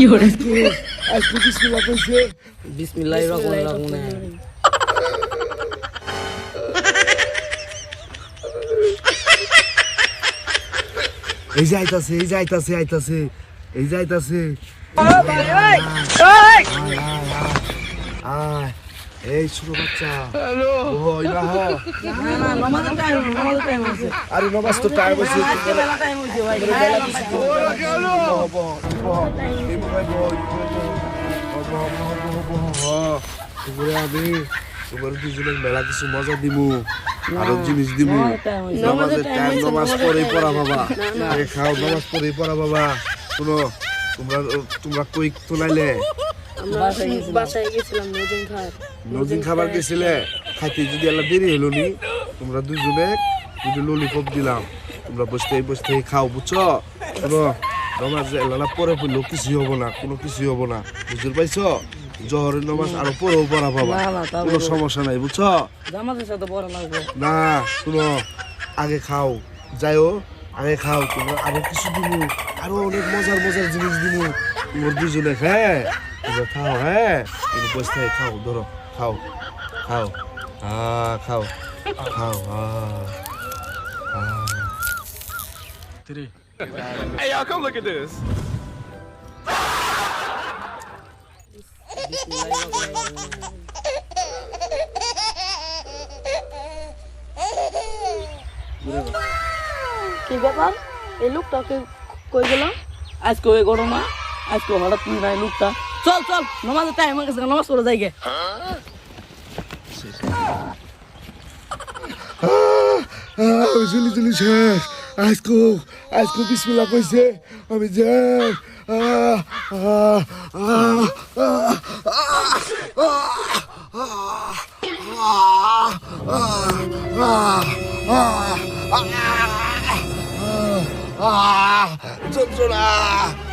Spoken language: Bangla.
আজকে বিসমিল্লাহ কইছে বিসমিল্লাহ রহিম এই যে আইতাছে এই যে আইতাছে আইতাছে এই যে আইতাছে। আয়। এই ছোট বাচ্চা। হ্যালো। ওই না না না নমাজের টাইম নমাজের টাইম আছে আরে নমাজ তো টাইম আছে বেলা টাইম হইছে ভাই আমি তোমার দুজনের মেলা কিছু মজা দিমু আরও জিনিস দিমু। নামাজের টাইম নামাজ পড়েই পড়া বাবা। আগে খাও নামাজ পড়েই পড়া বাবা। শুনো তোমরা তোমরা কই তোলাইলে বাসায় গেছিলাম। নজেন খাবার গেছিলে খাইতে যদি আল্লাহ দেরি হলো নি তোমরা দুজনে যদি ললিপপ দিলাম তোমরা বসতে বসতে খাও বুঝছ? শোনো নামাজ এলালা পরে পড়লেও কিছুই হব না কোনো কিছুই হব না। বুঝতে পাইছো? জহরের নামাজ আরও পরেও পড়া তা কোনো সমস্যা নাই বুঝছ? না শুনো আগে খাও। যাইও আগে খাও তোমরা আরও কিছু দিবো আরও অনেক মজার মজার জিনিস দিবো তোমার দুজনে হ্যাঁ। খাও হ্যাঁ। তুমি বসে থেকে খাও ধরো খাও খাও। আ খাও খাও আ আ। Hey, y'all, come look at this. কি ব্যাপার? এই লোকটাকে কই গেলাম আজকে ওই গরমা? আজকে হঠাৎ তুমি নাই লোকটা চল চল নমাজের টাইম হয়ে গেছে নমাজ পড়ে যাই গে চলি চলি